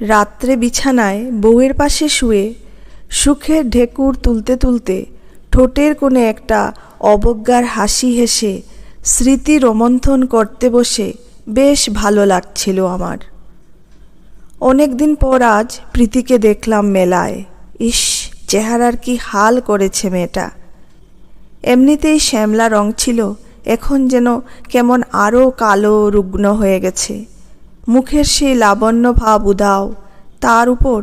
রাত্রে বিছানায় বউয়ের পাশে শুয়ে সুখের ঢেকুর তুলতে তুলতে ঠোঁটের কোণে একটা অবজ্ঞার হাসি হেসে স্মৃতি রোমন্থন করতে বসে বেশ ভালো লাগছিল আমার। অনেক দিন পর আজ প্রীতিকে দেখলাম মেলায়। ইস, চেহারার কি হাল করেছে মেয়েটা। এমনিতেই শ্যামলা রং ছিল, এখন যেন কেমন আরও কালো, রুগ্ন হয়ে গেছে। মুখের সেই লাবণ্য ভাব উদাও। তার উপর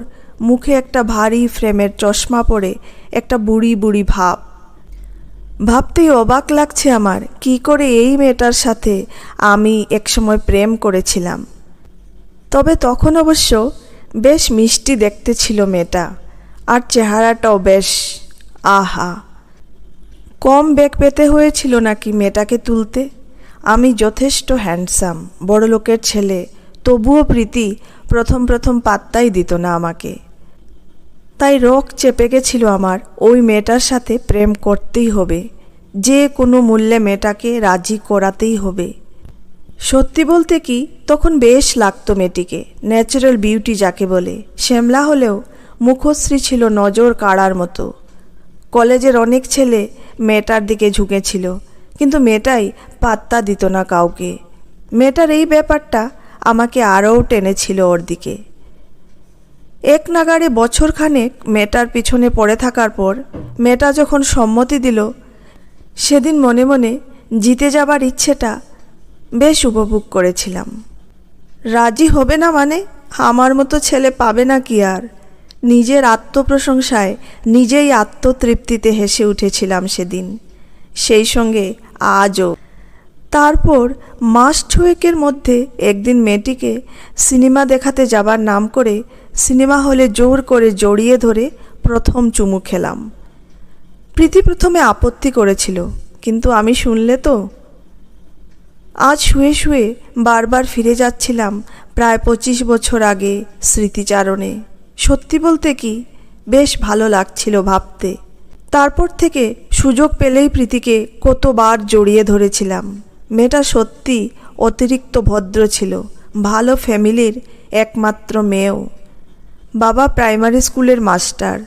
মুখে একটা ভারী ফ্রেমের চশমা পরে একটা বুড়ি বুড়ি ভাব। ভাবতেই অবাক লাগছে আমার, কি করে এই মেয়েটার সাথে আমি একসময় প্রেম করেছিলাম। তবে তখন অবশ্য বেশ মিষ্টি দেখতে ছিল মেয়েটা, আর চেহারাটাও বেশ, আহা। কম বেগ পেতে হয়েছিল নাকি মেয়েটাকে তুলতে? আমি যথেষ্ট হ্যান্ডসাম, বড়লোকের ছেলে তবুও প্রীতি প্রথম প্রথম পাত্তাই দিত না আমাকে। তাই রোগ চেপে গেছিল আমার, ওই মেয়েটার সাথে প্রেম করতেই হবে, যে কোনো মূল্যে মেয়েটাকে রাজি করাতেই হবে। সত্যি বলতে কি, তখন বেশ লাগতো মেয়েটিকে ন্যাচারাল বিউটি যাকে বলে। শ্যামলা হলেও মুখশ্রী ছিল নজর কাড়ার মতো। কলেজের অনেক ছেলে মেয়েটার দিকে ঝুঁকেছিল, কিন্তু মেয়েটাই পাত্তা দিত না কাউকে। মেয়েটার এই ব্যাপারটা আমাকে আরও টেনেছিল ওর দিকে। এক নাগাড়ে বছরখানেক মেয়েটার পিছনে পড়ে থাকার পর মেয়েটা যখন সম্মতি দিল, সেদিন মনে মনে জিতে যাবার ইচ্ছেটা বেশ উপভোগ করেছিলাম। রাজি হবে না মানে আমার মতো ছেলে পাবে না কি আর? নিজের আত্মপ্রশংসায় নিজেই আত্মতৃপ্তিতে হেসে উঠেছিলাম সেদিন। সেই সঙ্গে আজও তারপর মাস ছয়েকের মধ্যে একদিন মেয়েটিকে সিনেমা দেখাতে যাবার নাম করে সিনেমা হলে জোর করে জড়িয়ে ধরে প্রথম চুমু খেলাম। প্রীতি প্রথমে আপত্তি করেছিল, কিন্তু আমি শুনলে তো? আজ শুয়ে শুয়ে বারবার ফিরে যাচ্ছিলাম প্রায় পঁচিশ বছর আগে স্মৃতিচারণে। সত্যি বলতে কি, বেশ ভালো লাগছিল ভাবতে। তারপর থেকে সুযোগ পেলেই প্রীতিকে কতবার জড়িয়ে ধরেছিলাম। মেয়েটা সত্যি অতিরিক্ত ভদ্র ছিল, ভালো ফ্যামিলির একমাত্র মেয়েও। বাবা প্রাইমারি স্কুলের মাস্টার।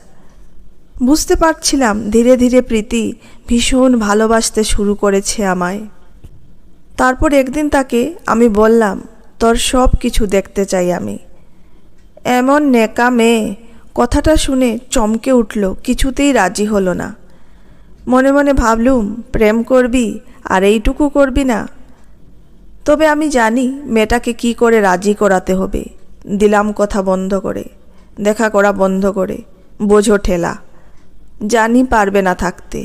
বুঝতে পারছিলাম ধীরে ধীরে প্রীতি ভীষণ ভালোবাসতে শুরু করেছে আমায়। তারপর একদিন তাকে আমি বললাম, তোর সব কিছু দেখতে চাই আমি। এমন নেকা মেয়ে? কথাটা শুনে চমকে উঠল, কিছুতেই রাজি হলো না। মনে মনে ভাবলুম, প্রেম করবি? আর এইটুকু করবি না। তবে আমি জানি মেয়েটাকে কি করে রাজি করাতে হবে। দিলাম কথা বন্ধ করে, দেখা করা বন্ধ করে, বোঝো ঠেলা। জানি পারবে না থাকতে।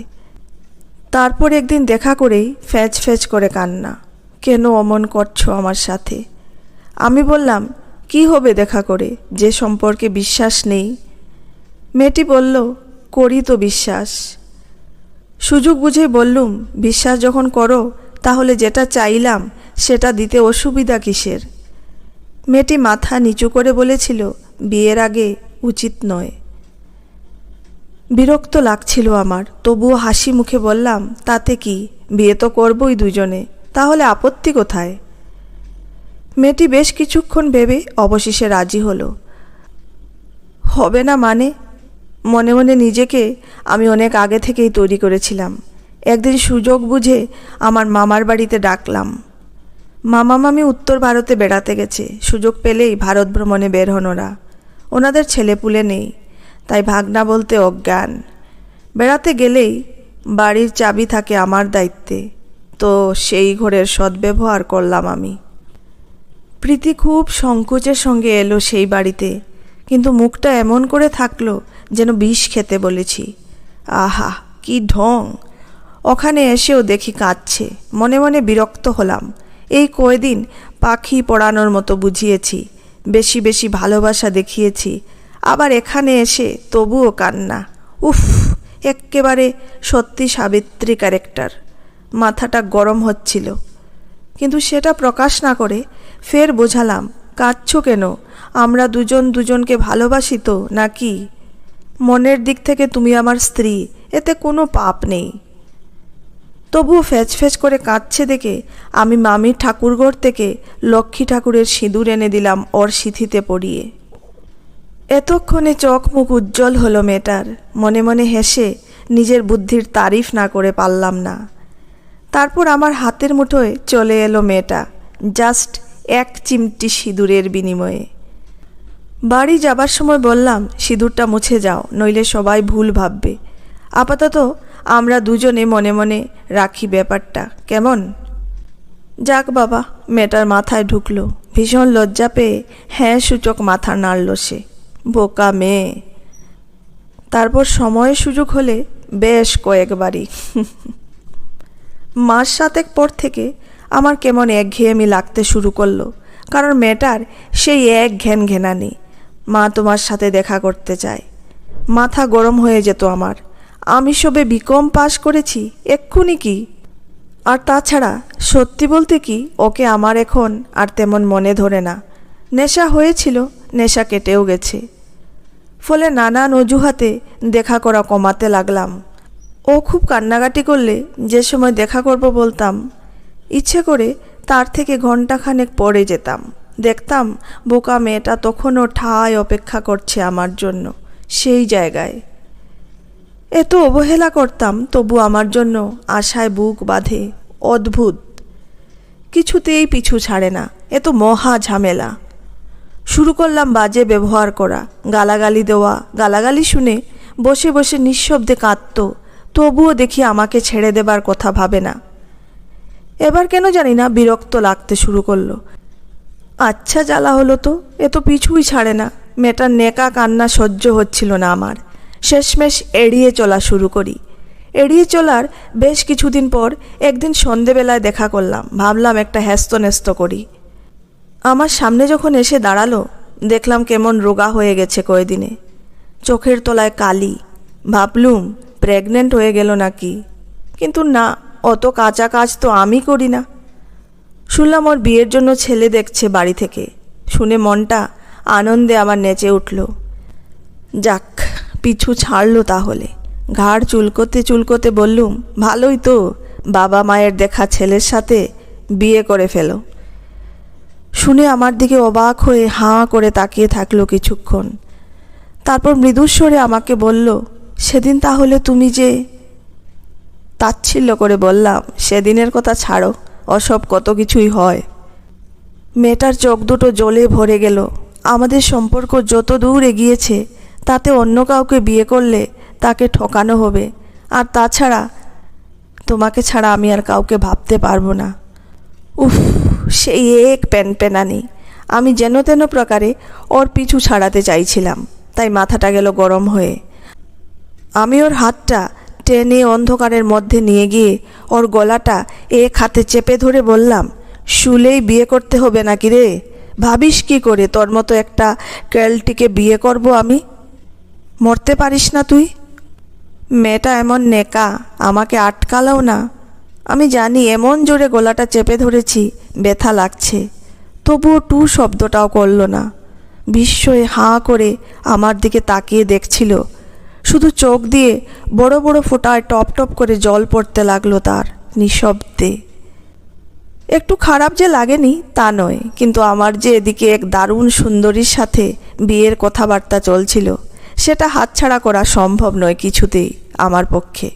তারপর একদিন দেখা করেই ফ্যাচ ফ্যাচ করে কান্না, কেন অমন করছ আমার সাথে? আমি বললাম, কি হবে দেখা করে? যে সম্পর্কে বিশ্বাস নেই? মেয়েটি বলল, করি তো বিশ্বাস। সুযোগ বুঝেই বললুম, বিশ্বাস যখন করো, তাহলে যেটা চাইলাম, সেটা দিতে অসুবিধা কিসের? মেয়েটি মাথা নিচু করে বলেছিল, বিয়ের আগে উচিত নয়। বিরক্ত লাগছিল আমার, তবুও হাসি মুখে বললাম, তাতে কি? বিয়ে তো করবই দুজনে, তাহলে আপত্তি কোথায়? মেয়েটি বেশ কিছুক্ষণ ভেবে অবশেষে রাজি হলো। হবে না মানে? মনে মনে নিজেকে আমি অনেক আগে থেকেই তৈরি করেছিলাম। একদিন সুযোগ বুঝে আমার মামার বাড়িতে ডাকলাম। মামা মামি উত্তর ভারতে বেড়াতে গেছে। সুযোগ পেলেই ভারত ভ্রমণে বের হন ওরা। ওনাদের ছেলেপুলে নেই, তাই ভাগনা বলতে অজ্ঞান। বেড়াতে গেলেই বাড়ির চাবি থাকে আমার দায়িত্বে, তো সেই ঘরের সদ্ব্যবহার করলাম আমি। প্রীতি খুব সংকোচের সঙ্গে এলো সেই বাড়িতে, কিন্তু মুখটা এমন করে থাকল যেন বিষ খেতে বলেছি। আহা, কি ঢং। ওখানে এসেও দেখি কাঁদছে। মনে মনে বিরক্ত হলাম। এই কয়দিন পাখি পড়ানোর মতো বুঝিয়েছি। বেশি বেশি ভালোবাসা দেখিয়েছি। আবার এখানে এসে তবুও কান্না। উফ, এক্কেবারে সত্যি সাবিত্রী ক্যারেক্টার। মাথাটা গরম হচ্ছিল। কিন্তু সেটা প্রকাশ না করে ফের বোঝালাম, কাঁদছ কেন? আমরা দুজন দুজনকে ভালোবাসি তো, নাকি? মনের দিক থেকে তুমি আমার স্ত্রী, এতে কোনো পাপ নেই। তবুও ফ্যাচ ফ্যাচ করে কাঁদছে দেখে আমি মামির ঠাকুরঘর থেকে লক্ষ্মী ঠাকুরের সিঁদুর এনে দিলাম ওর সিঁথিতে পড়িয়ে। এতক্ষণে চোখ মুখ উজ্জ্বল হলো মেয়েটার, মনে মনে হেসে নিজের বুদ্ধির তারিফ না করে পারলাম না। তারপর আমার হাতের মুঠোয় চলে এলো মেয়েটা, জাস্ট এক চিমটি সিঁদুরের বিনিময়ে। বাড়ি যাবার সময় বললাম, সিঁদুরটা মুছে যাও, নইলে সবাই ভুল ভাববে। আপাতত আমরা দুজনে মনে মনে রাখি ব্যাপারটা, কেমন? যাক বাবা, মেয়েটার মাথায় ঢুকলো, ভীষণ লজ্জা পেয়ে হ্যাঁ সূচক মাথা নাড়ল সে, বোকা মেয়ে। তারপর সময় সুযোগ হলে বেশ কয়েকবারই মাস সাতেক পর থেকে আমার কেমন একঘেয়েমি লাগতে শুরু করল, কারণ মেয়েটার সেই এক ঘ্যান ঘেনানি মা তোমার সাথে দেখা করতে চায়। মাথা গরম হয়ে যেত আমার। আমি সবে বিকম পাশ করেছি, এক্ষুনি কি? আর তাছাড়া, সত্যি বলতে কি, ওকে আমার এখন আর তেমন মনে ধরে না। নেশা হয়েছিল, নেশা কেটেও গেছে। ফলে নানান অজুহাতে দেখা করা কমাতে লাগলাম। ও খুব কান্নাকাটি করলে যে সময় দেখা করব বলতাম, ইচ্ছে করে তার থেকে ঘন্টাখানেক পরে যেতাম। দেখতাম বোকা মেয়েটা তখনও ঠায় অপেক্ষা করছে আমার জন্য, সেই জায়গায়। এত অবহেলা করতাম, তবু আমার জন্য আশায় বুক বাঁধে, অদ্ভুত। কিছুতেই পিছু ছাড়ে না, এ তো মহা ঝামেলা। শুরু করলাম বাজে ব্যবহার করা, গালাগালি দেওয়া। গালাগালি শুনে বসে বসে নিঃশব্দে কাঁদত, তবুও দেখি আমাকে ছেড়ে দেবার কথা ভাবে না। এবার কেন জানি না বিরক্ত লাগতে শুরু করল। আচ্ছা জ্বালা হলো তো, এ তো পিছুই ছাড়ে না। মেয়েটার নেকা কান্না সহ্য হচ্ছিল না আমার। শেষমেশ এড়িয়ে চলা শুরু করি। এড়িয়ে চলার বেশ কিছুদিন পর একদিন সন্ধেবেলায় দেখা করলাম, ভাবলাম একটা হ্যাস্ত করি। আমার সামনে যখন এসে দাঁড়াল, দেখলাম কেমন রোগা হয়ে গেছে কয়েদিনে। চোখের তলায় কালি। ভাবলুম প্রেগনেন্ট হয়ে গেল নাকি? কিন্তু না, অত কাঁচা কাজ তো আমি করি না। শুনলাম ওর বিয়ের জন্য ছেলে দেখছে বাড়ি থেকে। শুনে মনটা আনন্দে আমার নেচে উঠল। যাক, পিছু ছাড়লো তাহলে। ঘাড় চুলকোতে চুলকোতে বললুম, ভালোই তো, বাবা মায়ের দেখা ছেলের সাথে বিয়ে করে ফেলো। শুনে আমার দিকে অবাক হয়ে হাঁ করে তাকিয়ে থাকল কিছুক্ষণ। তারপর মৃদুস্বরে আমাকে বলল, সেদিন তাহলে তুমি যে তাচ্ছিল্য করে বললাম, সেদিনের কথা ছাড়ো। অসব কত কিছুই হয়। মেয়েটার চোখ দুটো জলে ভরে গেল। আমাদের সম্পর্ক যত দূর এগিয়েছে, তাতে অন্য কাউকে বিয়ে করলে তাকে ঠকানো হবে। আর তাছাড়া, তোমাকে ছাড়া আমি আর কাউকে ভাবতে পারব না। উফ, সেই এক প্যান প্যানানি। আমি যেন তেন প্রকারে ওর পিছু ছাড়াতে চাইছিলাম, তাই মাথাটা গেল গরম হয়ে। আমি ওর হাতটা টেনে অন্ধকারের মধ্যে নিয়ে গিয়ে ওর গলাটা এক হাতে চেপে ধরে বললাম, শুলেই বিয়ে করতে হবে নাকি রে? ভাবিস কি করে তোর মতো একটা ক্যালটিকে বিয়ে করব আমি? মরতে পারিস না তুই? মেয়েটা এমন নেকা, আমাকে আটকালাও না। আমি জানি এমন জোরে গলাটা চেপে ধরেছি, ব্যথা লাগছে। তবুও টু শব্দটাও করল না। বিস্ময়ে হাঁ করে আমার দিকে তাকিয়ে দেখছিল শুধু চোখ দিয়ে বড় বড় ফোঁটায় টপ টপ করে জল পড়তে লাগল তার নিঃশব্দে। একটু খারাপ যে লাগেনি তা নয়, কিন্তু আমার যে এদিকে এক দারুণ সুন্দরীর সাথে বিয়ের কথাবার্তা চলছিল, সেটা হাতছাড়া করা সম্ভব নয় কিছুতেই আমার পক্ষে।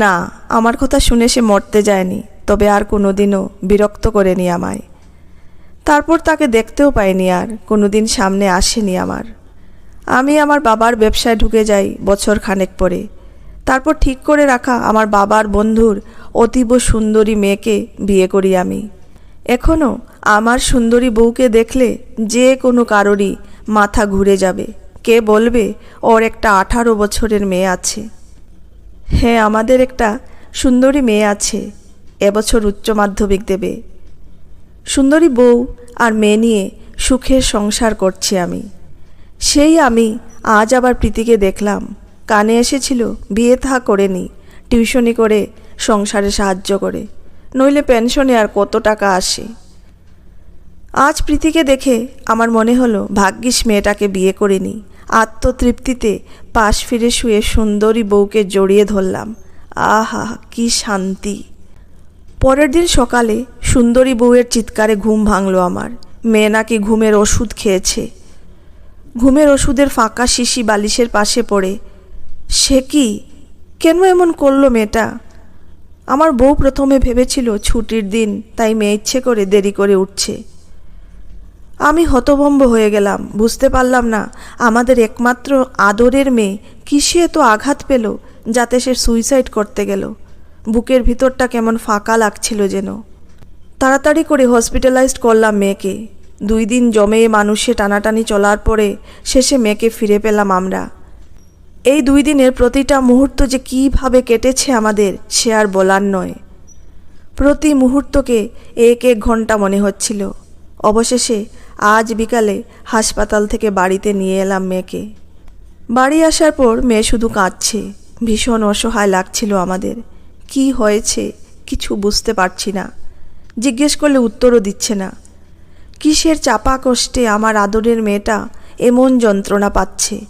না, আমার কথা শুনে সে মরতে যায়নি, তবে আর কোনোদিনও বিরক্ত করেনি আমায়। তারপর তাকে দেখতেও পাইনি আর, কোনোদিন সামনে আসেনি আমার। আমি আমার বাবার ব্যবসায় ঢুকে যাই বছর খানেক পরে। তারপর ঠিক করে রাখা আমার বাবার বন্ধুর অতীব সুন্দরী মেয়েকে বিয়ে করি আমি। এখনও আমার সুন্দরী বউকে দেখলে যে কোনো কারোরই মাথা ঘুরে যাবে। কে বলবে, ওর একটা আঠারো বছরের মেয়ে আছে। হ্যাঁ আমাদের একটা সুন্দরী মেয়ে আছে এবছর উচ্চ মাধ্যমিক দেবে। সুন্দরী বউ আর মেয়ে নিয়ে সুখের সংসার করছি আমি। সেই আমি আজ আবার প্রীতিকে দেখলাম। কানে এসেছিল, বিয়ে থা করেনি টিউশনি করে সংসারে সাহায্য করে, নইলে পেনশনে আর কত টাকা আসে। আজ প্রীতিকে দেখে আমার মনে হলো, ভাগ্যিস মেয়েটাকে বিয়ে করে করিনি আত্মতৃপ্তিতে পাশ ফিরে শুয়ে সুন্দরী বউকে জড়িয়ে ধরলাম। আহা, কি শান্তি! পরের দিন সকালে সুন্দরী বউয়ের চিৎকারে ঘুম ভাঙল আমার। মেয়ে নাকি ঘুমের ওষুধ খেয়েছে। ঘুমের ওষুধের ফাঁকা শিশি বালিশের পাশে পড়ে। সে কি? কেন এমন করল মেয়েটা? আমার বউ প্রথমে ভেবেছিল ছুটির দিন, তাই মেয়ে ইচ্ছে করে দেরি করে উঠছে। আমি হতভম্ব হয়ে গেলাম, বুঝতে পারলাম না আমাদের একমাত্র আদরের মেয়ে কিসে এত আঘাত পেল যাতে সে সুইসাইড করতে গেল। বুকের ভিতরটা কেমন ফাঁকা লাগছিল যেন। তাড়াতাড়ি করে হসপিটালাইজড করলাম মেয়েকে। দুই দিন জমে মানুষে টানাটানি চলার পরে শেষে মেয়েকে ফিরে পেলাম আমরা। এই দুই দিনের প্রতিটা মুহূর্ত যে কীভাবে কেটেছে আমাদের সে আর বলার নয়। প্রতি মুহূর্তকে এক এক ঘণ্টা মনে হচ্ছিল। অবশেষে আজ বিকালে হাসপাতাল থেকে বাড়িতে নিয়ে এলাম মেয়েকে। বাড়ি আসার পর মেয়ে শুধু কাঁদছে। ভীষণ অসহায় লাগছিল আমাদের। কি হয়েছে কিছু বুঝতে পারছি না। জিজ্ঞেস করলে উত্তরও দিচ্ছে না। কিসের চাপা কষ্টে আমার আদরের মেয়েটা এমন যন্ত্রণা পাচ্ছে?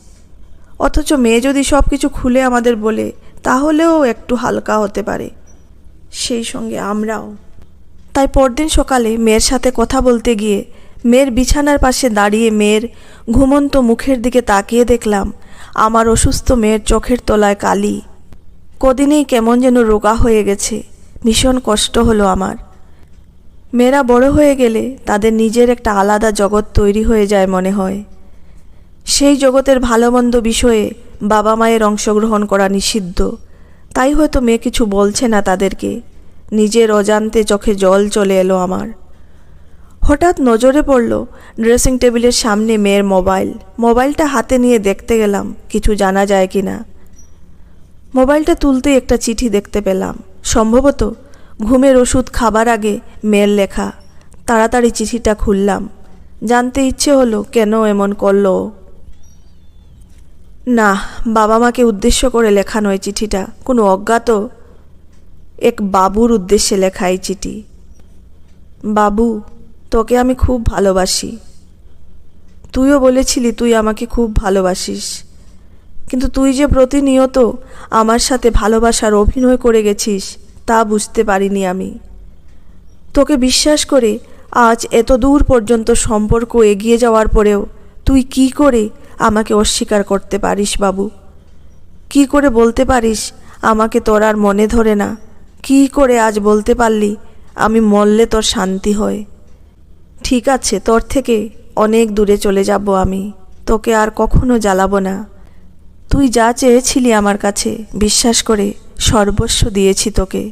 অথচ মেয়ে যদি সব কিছু খুলে আমাদের বলে, তাহলেও একটু হালকা হতে পারে। সেই সঙ্গে আমরাও। তাই পরদিন সকালে মেয়ের সাথে কথা বলতে গিয়ে মেয়ের বিছানার পাশে দাঁড়িয়ে মেয়ের ঘুমন্ত মুখের দিকে তাকিয়ে দেখলাম, আমার অসুস্থ মেয়ের চোখের তলায় কালি। কদিনেই কেমন যেন রোগা হয়ে গেছে। ভীষণ কষ্ট হলো আমার। মেয়েরা বড় হয়ে গেলে তাদের নিজের একটা আলাদা জগৎ তৈরি হয়ে যায় মনে হয়। সেই জগতের ভালো মন্দ বিষয়ে বাবা মায়ের অংশগ্রহণ করা নিষিদ্ধ। তাই হয়তো মেয়ে কিছু বলছে না তাদেরকে। নিজের অজান্তে চোখে জল চলে এলো আমার। হঠাৎ নজরে পড়ল ড্রেসিং টেবিলের সামনে মেয়ের মোবাইল। মোবাইলটা হাতে নিয়ে দেখতে গেলাম কিছু জানা যায় কি না মোবাইলটা তুলতেই একটা চিঠি দেখতে পেলাম। সম্ভবত ঘুমের ওষুধ খাবার আগে মেয়ের লেখা। তাড়াতাড়ি চিঠিটা খুললাম। জানতে ইচ্ছে হলো কেন এমন করল। না, বাবা মাকে উদ্দেশ্য করে লেখা নয় চিঠিটা। কোনো অজ্ঞাত এক বাবুর উদ্দেশ্যে লেখা এই চিঠি। বাবু, তোকে আমি খুব ভালোবাসি। তুইও বলেছিলি তুই আমাকে খুব ভালোবাসিস। কিন্তু তুই যে প্রতিনিয়ত আমার সাথে ভালোবাসার অভিনয় করে গেছিস তা বুঝতে পারিনি আমি। তোকে বিশ্বাস করে আজ এত দূর পর্যন্ত সম্পর্ক এগিয়ে যাওয়ার পরেও তুই কি করে আমাকে অস্বীকার করতে পারিস বাবু? কি করে বলতে পারিস আমাকে তোর আর মনে ধরে না? কি করে আজ বলতে পারলি আমি মরলে তোর শান্তি হয়? ঠিক আছে, তোর থেকে অনেক দূরে চলে যাব আমি। তোকে আর কখনো জ্বালাবো না। তুই যা চেয়েছিলি আমার কাছে, বিশ্বাস করে সর্বস্ব দিয়েছি তোকে।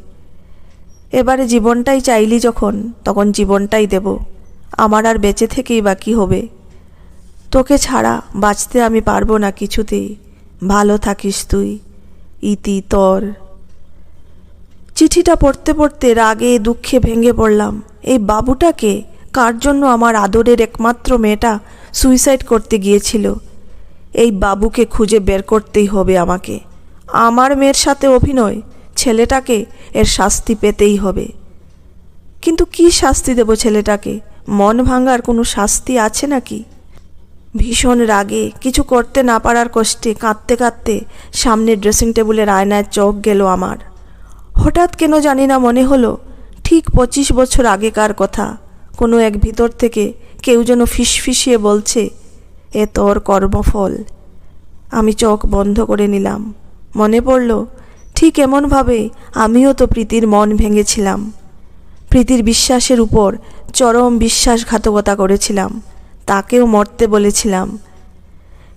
এবারে জীবনটাই চাইলি যখন, তখন জীবনটাই দেব। আমার আর বেঁচে থেকেই বা কী হবে? তোকে ছাড়া বাঁচতে আমি পারব না কিছুতেই। ভালো থাকিস তুই, ইতি তর। চিঠিটা পড়তে পড়তে রাগে দুঃখে ভেঙে পড়লাম। এই বাবুটাকে কার জন্য আমার আদরের একমাত্র মেয়েটা সুইসাইড করতে গিয়েছিল? এই বাবুকে খুঁজে বের করতেই হবে আমাকে। আমার মেয়ের সাথে অভিনয়, ছেলেটাকে এর শাস্তি পেতেই হবে। কিন্তু কি শাস্তি দেব ছেলেটাকে? মন ভাঙার কোনো শাস্তি আছে নাকি? ভীষণ রাগে, কিছু করতে না পারার কষ্টে কাঁদতে কাঁদতে সামনে ড্রেসিং টেবিলের আয়নায় চোখ গেল আমার। হঠাৎ কেন জানি না মনে হলো, ঠিক পঁচিশ বছর আগেকার কথা। কোনো এক ভিতর থেকে কেউ যেন ফিসফিসিয়ে বলছে, এ তোর কর্মফল। আমি চোখ বন্ধ করে নিলাম। মনে পড়ল, ঠিক এমনভাবে আমিও তো প্রীতির মন ভেঙেছিলাম। প্রীতির বিশ্বাসের উপর চরম বিশ্বাসঘাতকতা করেছিলাম, তাকেও মরতে বলেছিলাম।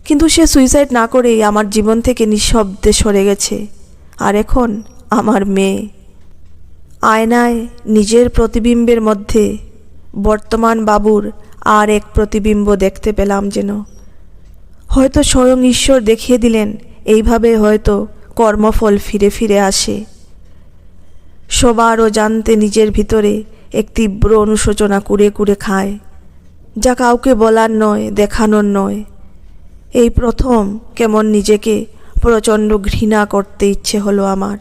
কিন্তু সে সুইসাইড না করেই আমার জীবন থেকে নিঃশব্দে সরে গেছে, আর এখন আমার মেয়ে। আয়নায় নিজের প্রতিবিম্বের মধ্যে বর্তমান বাবুর আর এক প্রতিবিম্ব দেখতে পেলাম যেন। হয়তো স্বয়ং ঈশ্বর দেখিয়ে দিলেন এইভাবে হয়তো কর্মফল ফিরে ফিরে আসে। সবারও জানতে নিজের ভিতরে এক তীব্র অনুশোচনা কুড়ে কুড়ে খায়, যা কাউকে বলার নয়, দেখানোর নয়। এই প্রথম কেমন নিজেকে প্রচণ্ড ঘৃণা করতে ইচ্ছে হলো আমার।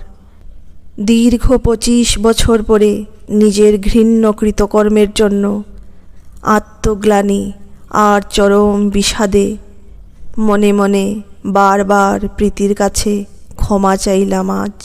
দীর্ঘ পঁচিশ বছর পরে নিজের ঘৃণ্য কৃতকর্মের জন্য আত্মগ্লানি আর চরম বিষাদে মনে মনে বারবার প্রীতির কাছে ক্ষমা চাইলাম আজ।